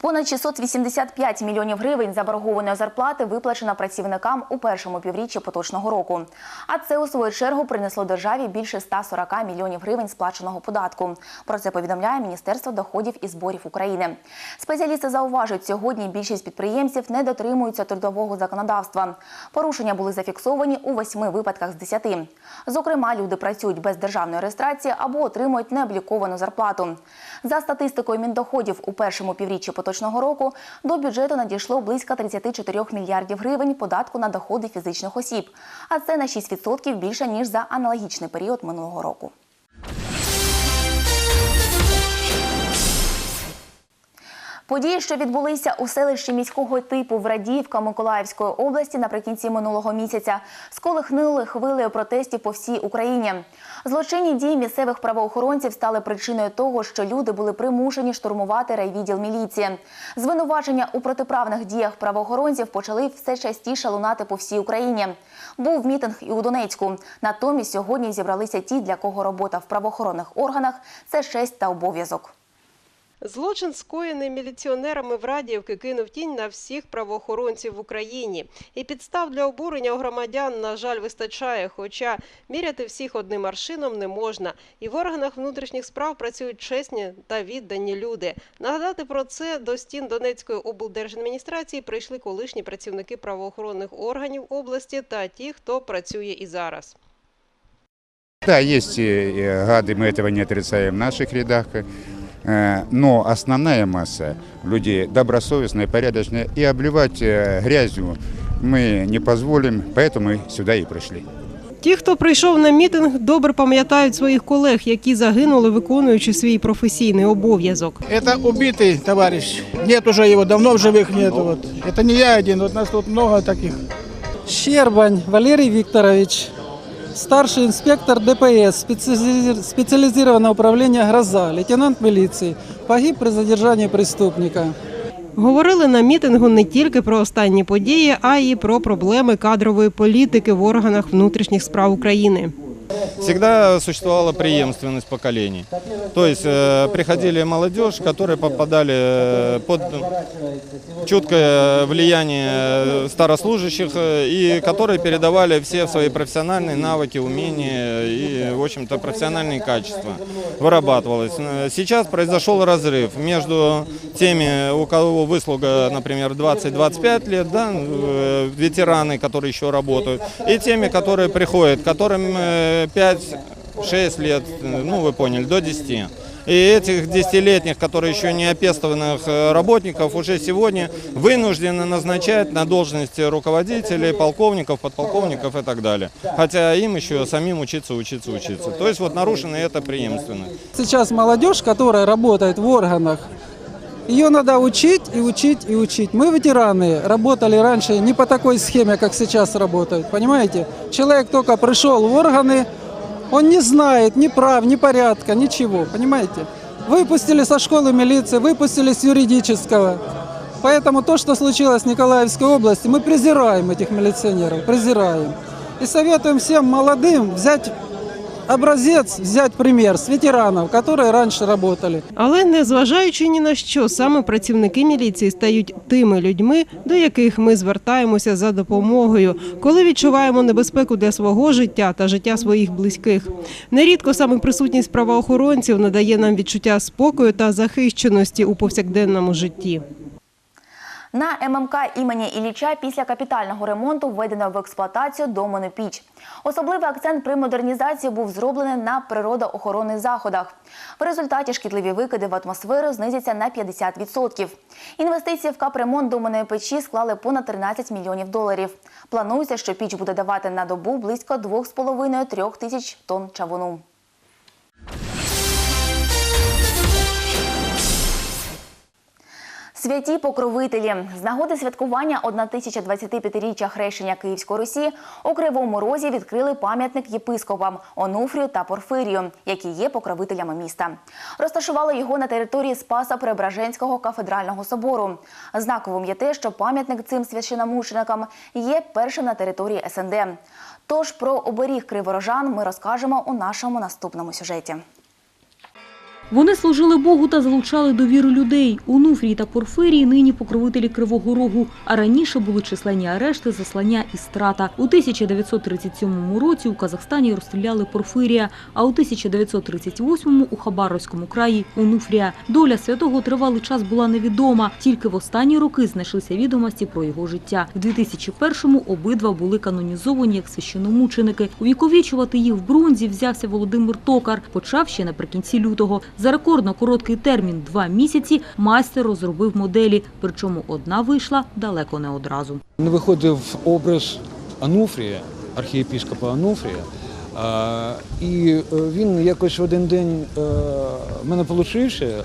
Понад 685 мільйонів гривень заборгованої зарплати виплачено працівникам у першому півріччі поточного року. А це у свою чергу принесло державі більше 140 мільйонів гривень сплаченого податку. Про це повідомляє Міністерство доходів і зборів України. Спеціалісти зауважують, сьогодні більшість підприємців не дотримуються трудового законодавства. Порушення були зафіксовані у восьми випадках з 10. Зокрема, люди працюють без державної реєстрації або отримують необліковану зарплату. За статистикою Міндоходів у першому півріччі поточного року до бюджету надійшло близько 34 мільярдів гривень податку на доходи фізичних осіб, а це на 6% більше ніж за аналогічний період минулого року. Події, що відбулися у селищі міського типу в Радіївка Миколаївської області наприкінці минулого місяця, сколихнули хвилею протестів по всій Україні. Злочинні дії місцевих правоохоронців стали причиною того, що люди були примушені штурмувати райвідділ міліції. Звинувачення у протиправних діях правоохоронців почали все частіше лунати по всій Україні. Був мітинг і у Донецьку. Натомість сьогодні зібралися ті, для кого робота в правоохоронних органах це честь та обов'язок. Злочин, скоєний міліціонерами в Радіївки, кинув тінь на всіх правоохоронців в Україні. І підстав для обурення у громадян, на жаль, вистачає, хоча міряти всіх одним аршином не можна. І в органах внутрішніх справ працюють чесні та віддані люди. Нагадати про це до стін Донецької облдержадміністрації прийшли колишні працівники правоохоронних органів області та ті, хто працює і зараз. Да, есть э, э, гады, мы этого не отрицаем в наших рядах, э, но основная масса людей добросовестные, порядочные, и обливать э, грязью мы не позволим, поэтому мы сюда и пришли. Ті, хто прийшов на мітинг, добре пам'ятають своїх колег, які загинули, виконуючи свій професійний обов'язок. Это убитый товарищ. Нет уже его, давно в живых нету. Вот. Это не я один, вот нас тут много таких. Щербань Валерий Викторович, старший инспектор ДПС, специализи- управління «Гроза», лейтенант милиции, погиб при задержании преступника. Говорили на мітингу не тільки про останні події, а й про проблеми кадрової політики в органах внутрішніх справ України. Всегда существовала преемственность поколений. То есть э, приходили молодежь, которые попадали э, под чуткое влияние старослужащих э, и которые передавали все свои профессиональные навыки, умения и, в общем-то, профессиональные качества. Вырабатывалось. Сейчас произошел разрыв между теми, у кого выслуга, например, 20-25 лет, да, ветераны, которые еще работают, и теми, которые приходят, которым э, 5-6 лет, ну вы поняли, до 10. И этих десятилетних, которые еще не опестованных э, работников, уже сегодня вынуждены назначать на должности руководителей, полковников, подполковников и так далее. Хотя им еще самим учиться, учиться, учиться. То есть вот нарушена эта преемственность. Сейчас молодежь, которая работает в органах, ее надо учить и учить и учить. Мы, ветераны, работали раньше не по такой схеме, как сейчас работают, понимаете? Человек только пришел в органы, он не знает ни прав, ни порядка, ничего, понимаете? Выпустили со школы милиции, выпустили с юридического. Поэтому то, что случилось в Николаевской области, мы презираем этих милиционеров, презираем. И советуем всем молодым взять образец, взять пример с ветеранов, которые раньше работали. Але незважаючи ні на що, саме працівники міліції стають тими людьми, до яких ми звертаємося за допомогою, коли відчуваємо небезпеку для свого життя та життя своїх близьких. Нерідко саме присутність правоохоронців надає нам відчуття спокою та захищеності у повсякденному житті. На ММК імені Ілліча після капітального ремонту введено в експлуатацію доменну піч. Особливий акцент при модернізації був зроблений на природоохоронних заходах. В результаті шкідливі викиди в атмосферу знизяться на 50%. Інвестиції в капремонт доменної печі склали понад 13 мільйонів доларів. Планується, що піч буде давати на добу близько 2,5-3 тисяч тонн чавуну. Святі покровителі з нагоди святкування 1025-річчя хрещення Київської Русі у Кривому Розі відкрили пам'ятник єпископам Онуфрію та Порфирію, які є покровителями міста. Розташували його на території Спаса Преображенського кафедрального собору. Знаковим є те, що пам'ятник цим священомученикам є першим на території СНД. Тож про оберіг криворожан ми розкажемо у нашому наступному сюжеті. Вони служили Богу та залучали довіру людей. Унуфрій та Порфирій нині покровителі Кривого Рогу, а раніше були численні арешти, заслання і страта. У 1937 році у Казахстані розстріляли Порфирія, а у 1938 у Хабаровському краї – Унуфрія. Доля святого тривалий час була невідома. Тільки в останні роки знайшлися відомості про його життя. В 2001-му обидва були канонізовані як священомученики. Увіковічувати їх в бронзі взявся Володимир Токар. Почав ще наприкінці лютого. За рекордно короткий термін – два місяці – майстер розробив моделі. Причому одна вийшла далеко не одразу. Не виходив образ Ануфрія, архієпіскопа Ануфрія. І е, він якось в один день е, в мене получився.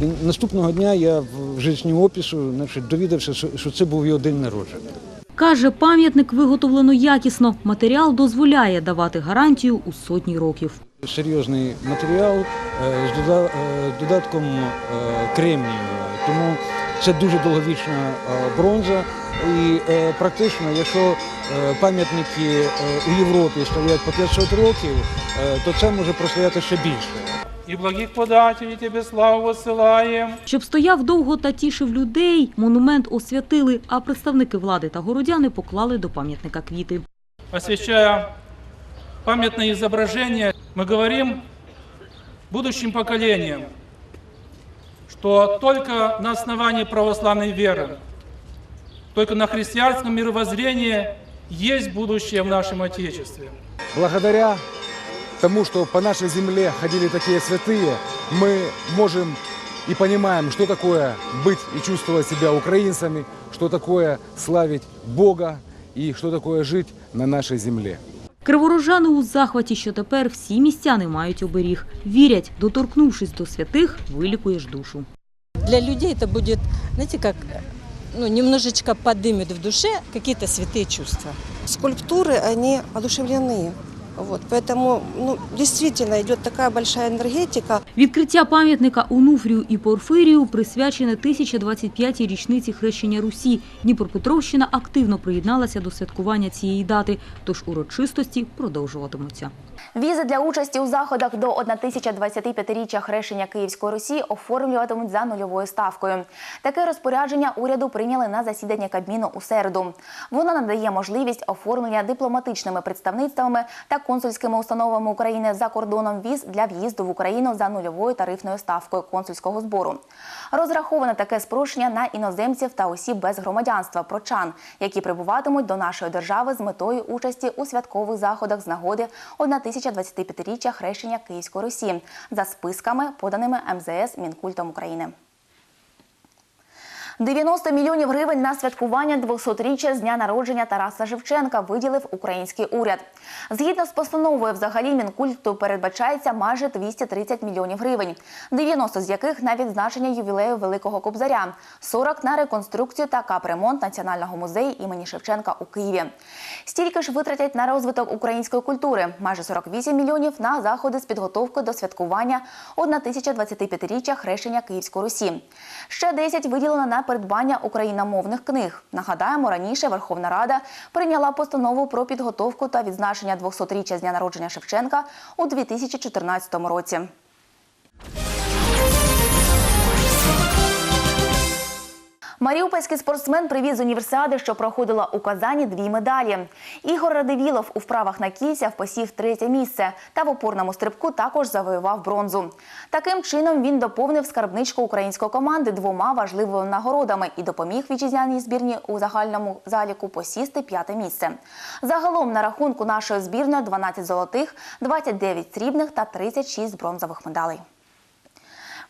І наступного дня я в жизнеопису значить, довідався, що це був його день народження. Каже, пам'ятник виготовлено якісно. Матеріал дозволяє давати гарантію у сотні років. Серйозний матеріал е, з дода- е, додатком е, кремнію. Тому це дуже довговічна бронза. І практично, якщо пам'ятники у Європі стоять по 500 років, то це може простояти ще більше. и благих подателей Тебе славу высылаем. Щоб стояв довго та тішив людей, монумент освятили, а представники влади та городяни поклали до пам'ятника квіти. Освящая памятное изображение, мы говорим будущим поколениям, что только на основании православной веры, только на христианском мировоззрении есть будущее в нашем Отечестве. Благодаря тому, что по нашей земле ходили такие святые, мы можем и понимаем, что такое быть и чувствовать себя украинцами, что такое славить Бога и что такое жить на нашей земле. Криворожани у захваті, що тепер всі містяни мають оберіг. Вірять, доторкнувшись до святих, вилікуєш душу. Для людей это будет, знаете, как ну, немножечко подымет в душе какие-то святые чувства. скульптуры, они одушевлены. Вот, поэтому ну, действительно идет такая большая энергетика. Відкриття пам'ятника Унуфрію і Порфирію присвячене 1025-й річниці хрещення Русі. Дніпропетровщина активно приєдналася до святкування цієї дати, тож урочистості продовжуватимуться. Візи для участі у заходах до 1025-річчя хрещення Київської Русі оформлюватимуть за нульовою ставкою. Таке розпорядження уряду прийняли на засіданні Кабміну у середу. Воно надає можливість оформлення дипломатичними представництвами та консульськими установами України за кордоном віз для в'їзду в Україну за нульовою тарифною ставкою консульського збору. Розраховане таке спрощення на іноземців та осіб без громадянства прочан, які прибуватимуть до нашої держави з метою участі у святкових заходах з нагоди 1025-річчя хрещення Київської Русі за списками, поданими МЗС Мінкультом України. 90 мільйонів гривень на святкування 200-річчя з дня народження Тараса Шевченка виділив український уряд. Згідно з постановою, взагалі Мінкульту передбачається майже 230 мільйонів гривень, 90 з яких на відзначення ювілею Великого Кобзаря, 40 на реконструкцію та капремонт Національного музею імені Шевченка у Києві. Стільки ж витратять на розвиток української культури, майже 48 мільйонів на заходи з підготовки до святкування 1025-річчя хрещення Київської Русі. Ще 10 виділено на придбання україномовних книг. Нагадаємо, раніше Верховна Рада прийняла постанову про підготовку та відзначення 200-річчя з дня народження Шевченка у 2014 році. Маріупольський спортсмен привіз з універсіади, що проходила у Казані, дві медалі. Ігор Радивілов у вправах на кільцях посів третє місце та в опорному стрибку також завоював бронзу. Таким чином він доповнив скарбничку української команди двома важливими нагородами і допоміг вітчизняній збірні у загальному заліку посісти п'яте місце. Загалом на рахунку нашої збірної 12 золотих, 29 срібних та 36 бронзових медалей.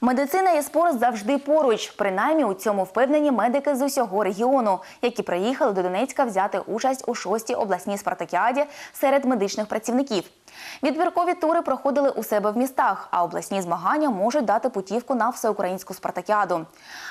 Медицина і спорт завжди поруч. Принаймні у цьому впевнені медики з усього регіону, які приїхали до Донецька взяти участь у шостій обласній спартакіаді серед медичних працівників. Відбіркові тури проходили у себе в містах, а обласні змагання можуть дати путівку на всеукраїнську спартакіаду.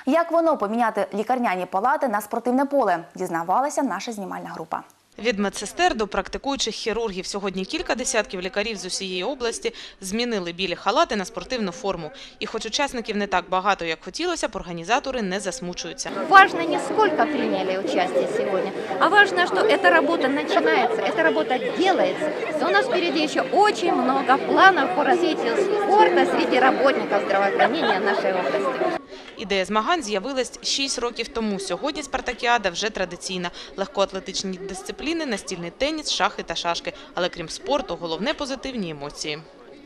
Як воно поміняти лікарняні палати на спортивне поле, дізнавалася наша знімальна група. Від медсестер до практикуючих хірургів сьогодні кілька десятків лікарів з усієї області змінили білі халати на спортивну форму. І хоч учасників не так багато, як хотілося організатори не засмучуються. Важно не сколько приняли участие сегодня, а важно, эта работа начинается, эта работа делается. И у нас впереди еще очень много планов по развитию спорта среди работников здравоохранения нашей области. Ідея змагань з'явилась 6 років тому. Сьогодні спартакіада вже традиційна. Легкоатлетичні дисципліни, настільний теніс, шахи та шашки. Але крім спорту, головне позитивні емоції.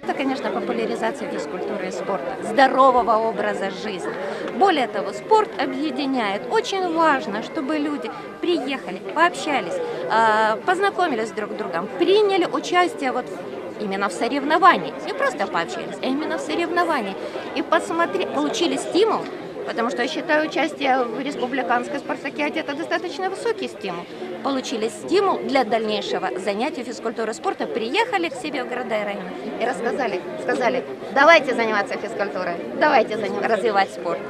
Это, конечно, популяризация физкультуры и спорта, здорового образа жизни. Более того, спорт объединяет. Очень важно, чтобы люди приехали, пообщались, а, познакомились друг с другом, приняли участие вот в- именно в соревновании. Не просто пообщались, а именно в соревновании. И посмотри, получили стимул, потому что я считаю участие в республиканской спартакиаде это достаточно высокий стимул. Получили стимул для дальнейшего занятия физкультурой и спорта, приехали к себе в города и районы и рассказали, сказали, давайте заниматься физкультурой, давайте заним- развивать спорт.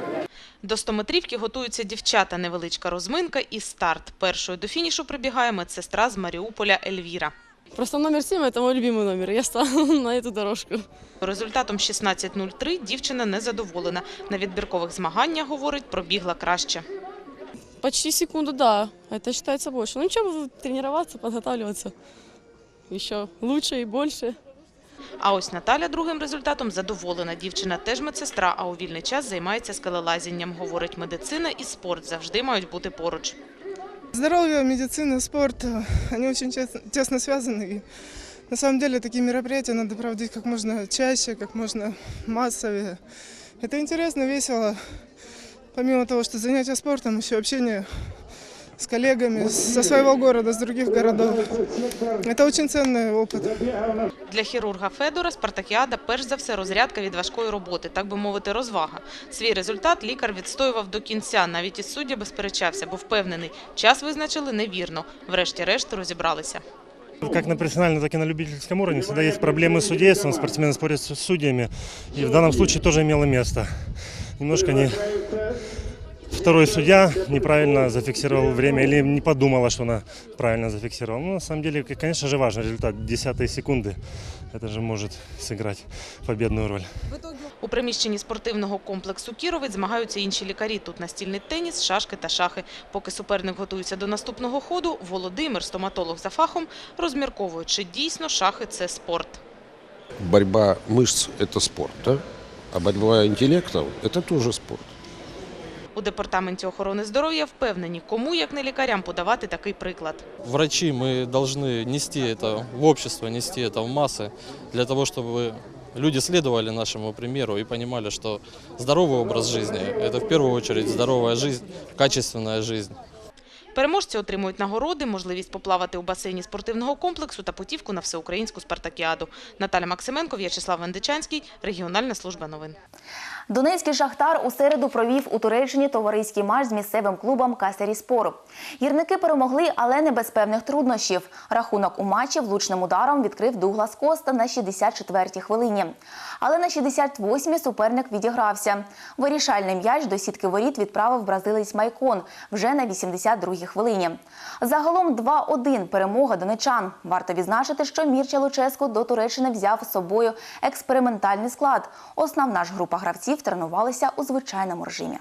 До 100-метрівки готуються дівчата. Невеличка розминка і старт. Першою до фінішу прибігає медсестра з Маріуполя Ельвіра. Просто номер 7 – это мой любимый номер. Я стала на эту дорожку. Результатом 16.03 дівчина незадоволена. На відбіркових змаганнях, говорить, пробігла краще. Почти секунду, да. Это считается больше. Ну ничего, буду тренироваться, подготавливаться. Еще лучше и больше. А ось Наталя другим результатом задоволена. Дівчина теж медсестра, а у вільний час займається скелелазінням. Говорить, медицина і спорт завжди мають бути поруч. Здоровье, медицина, спорт, э, они очень чес- тесно связаны. И на самом деле такие мероприятия надо проводить как можно чаще, как можно массовее. Это интересно, весело. Помимо того, что занятия спортом, еще общение с коллегами со своего города, с других городов. Это очень ценный опыт. Для хірурга Федора спартакіада перш за все розрядка від важкої роботи, так би мовити, розвага. Свій результат лікар відстоював до кінця, навіть із суддями сперечався, бо впевнений, час визначили невірно. Врешті-решт розібралися. Как на профессиональном, так и на любительском уровне всегда есть проблемы с судейством, спортсмены спорят с судьями. И в данном случае тоже имело место. Немножко не... Второй судья неправильно зафиксировал время или не подумала, что она правильно зафиксировала. Ну, на самом деле, конечно же, важный результат. Десятые секунды. Это же может сыграть победную роль. У приміщенні спортивного комплексу Кіровець змагаються інші лікарі. Тут настільний теніс, шашки та шахи. Поки суперник готується до наступного ходу, Володимир, стоматолог за фахом, розмірковує, чи дійсно шахи – це спорт. борьба мышц – это спорт, да? а борьба интеллектов – это тоже спорт. У департаменті охорони здоров'я впевнені, кому, як не лікарям, подавати такий приклад. Врачи, мы должны нести это в общество, нести это в массы, для того, чтобы люди следовали нашему примеру и понимали, что здоровый образ жизни – это в первую очередь здоровая жизнь, качественная жизнь. Переможці отримують нагороди, можливість поплавати у басейні спортивного комплексу та путівку на всеукраїнську спартакіаду. Наталя Максименко, В'ячеслав Вендичанський, Регіональна служба новин. Донецький шахтар у середу провів у Туреччині товариський матч з місцевим клубом Касері Спор. Гірники перемогли, але не без певних труднощів. Рахунок у матчі влучним ударом відкрив Дуглас Коста на 64-й хвилині. Але на 68-й суперник відігрався. Вирішальний м'яч до сітки воріт відправив бразилець Майкон вже на 82-й хвилині. Загалом 2-1 перемога донечан. Варто відзначити, що Мірча Луческу до Туреччини взяв з собою експериментальний склад. Основна ж група гравців тренувалися у звичайному режимі.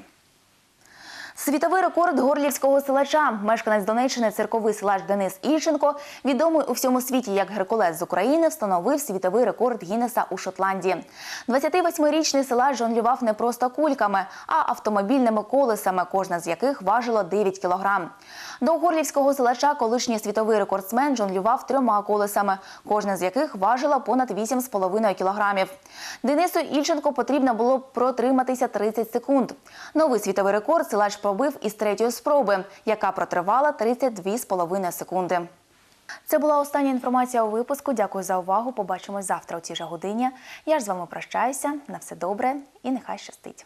Світовий рекорд горлівського силача. Мешканець Донеччини цирковий силач Денис Ільченко, відомий у всьому світі як Геркулес з України, встановив світовий рекорд Гіннеса у Шотландії. 28-річний силач жонглював не просто кульками, а автомобільними колесами, кожна з яких важила 9 кілограм. До горлівського силача колишній світовий рекордсмен жонглював трьома колесами, кожна з яких важила понад 8,5 кілограмів. Денису Ільченко потрібно було протриматися 30 секунд. Новий світовий рекорд силач пробив із третьої спроби, яка протривала 32,5 секунди. Це була остання інформація у випуску. Дякую за увагу. Побачимось завтра у цій же годині. Я ж з вами прощаюся. На все добре і нехай щастить.